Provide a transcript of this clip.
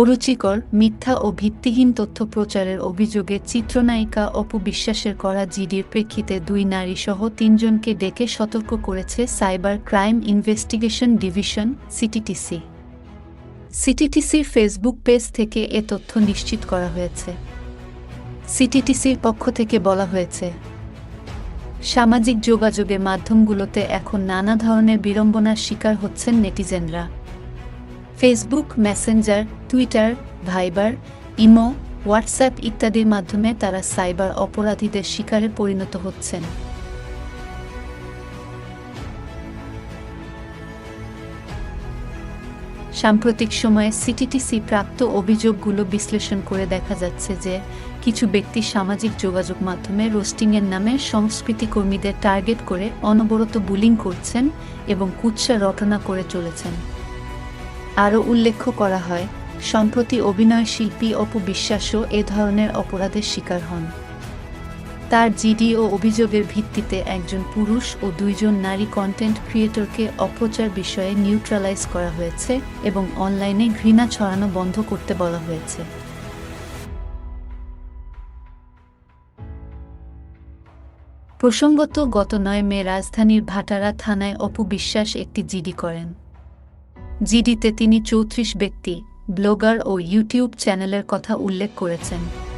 অরুচিকর, মিথ্যা ও ভিত্তিহীন তথ্য প্রচারের অভিযোগে চিত্রনায়িকা অপু বিশ্বাসের করা জিডির প্রেক্ষিতে দুই নারী সহ তিনজনকে ডেকে সতর্ক করেছে cyber crime investigation division, CTTC. সিটিটিসির Facebook page থেকে এ তথ্য নিশ্চিত করা হয়েছে। সিটিটিসির পক্ষ থেকে বলা হয়েছে, সামাজিক যোগাযোগের মাধ্যমগুলোতে এখন নানা ধরনের বিড়ম্বনার শিকার হচ্ছেন নেটিজেনরা। Facebook Messenger Twitter Viber imo WhatsApp ইত্যাদির মাধ্যমে তারা সাইবার অপরাধীদের শিকারে পরিণত হচ্ছেন। সাম্প্রতিক সময়ে সিটিটিসি প্রাপ্ত অভিযোগগুলো বিশ্লেষণ করে দেখা যাচ্ছে যে কিছু ব্যক্তি সামাজিক যোগাযোগ মাধ্যমে রোস্টিংয়ের নামে সংস্কৃতি কর্মীদের টার্গেট করে অনবরত বুলিং করছেন এবং কুৎসা রটনা করে চলেছেন। আরও উল্লেখ করা হয়, সম্প্রতি অভিনয় শিল্পী অপু বিশ্বাসও এ ধরনের অপরাধের শিকার হন। তার জিডি ও অভিযোগের ভিত্তিতে একজন পুরুষ ও দুইজন নারী কন্টেন্ট ক্রিয়েটরকে অপচার বিষয়ে নিউট্রালাইজ করা হয়েছে এবং অনলাইনে ঘৃণা ছড়ানো বন্ধ করতে বলা হয়েছে। প্রসঙ্গত, গত নয় মে রাজধানীর ভাটারা থানায় অপু বিশ্বাস একটি জিডি করেন। জিডিতে তিনি চৌত্রিশ ব্যক্তি ব্লগার ও ইউটিউব চ্যানেলের কথা উল্লেখ করেছেন।